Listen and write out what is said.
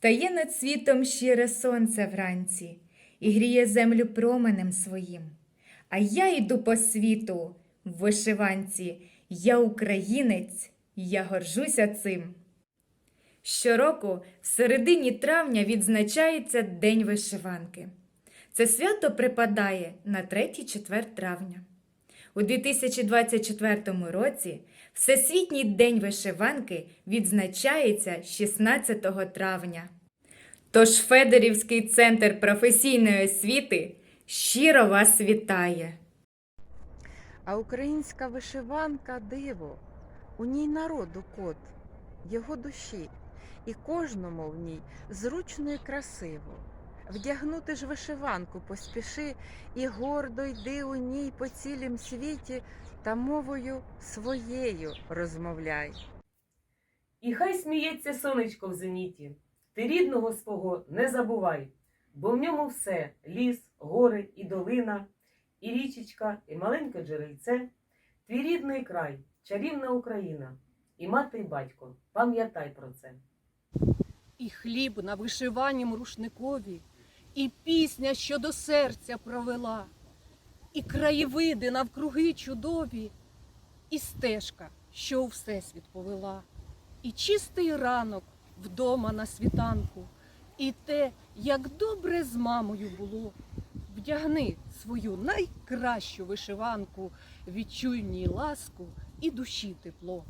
Стає над світом щире сонце вранці і гріє землю променем своїм. А я йду по світу в вишиванці. Я українець, я горжуся цим. Щороку в середині травня відзначається День вишиванки. Це свято припадає на 3-4 травня. У 2024 році Всесвітній день вишиванки відзначається 16 травня. Тож Федорівський центр професійної освіти щиро вас вітає! А українська вишиванка диво, у ній народу код, його душі, і кожному в ній зручно і красиво. Вдягнути ж вишиванку поспіши і гордо йди у ній по цілім світі та мовою своєю розмовляй. І хай сміється сонечко в зеніті. Ти рідного свого не забувай, бо в ньому все ліс, гори і долина, і річечка, і маленьке джерельце, твій рідний край, чарівна Україна, і мати, і батько, пам'ятай про це. І хліб на вишиванім рушникові, і пісня, що до серця провела, і краєвиди навкруги чудові, і стежка, що у всесвіт повела, і чистий ранок вдома на світанку, і те, як добре з мамою було. Вдягни свою найкращу вишиванку, відчуй в ній ласку і душі тепло.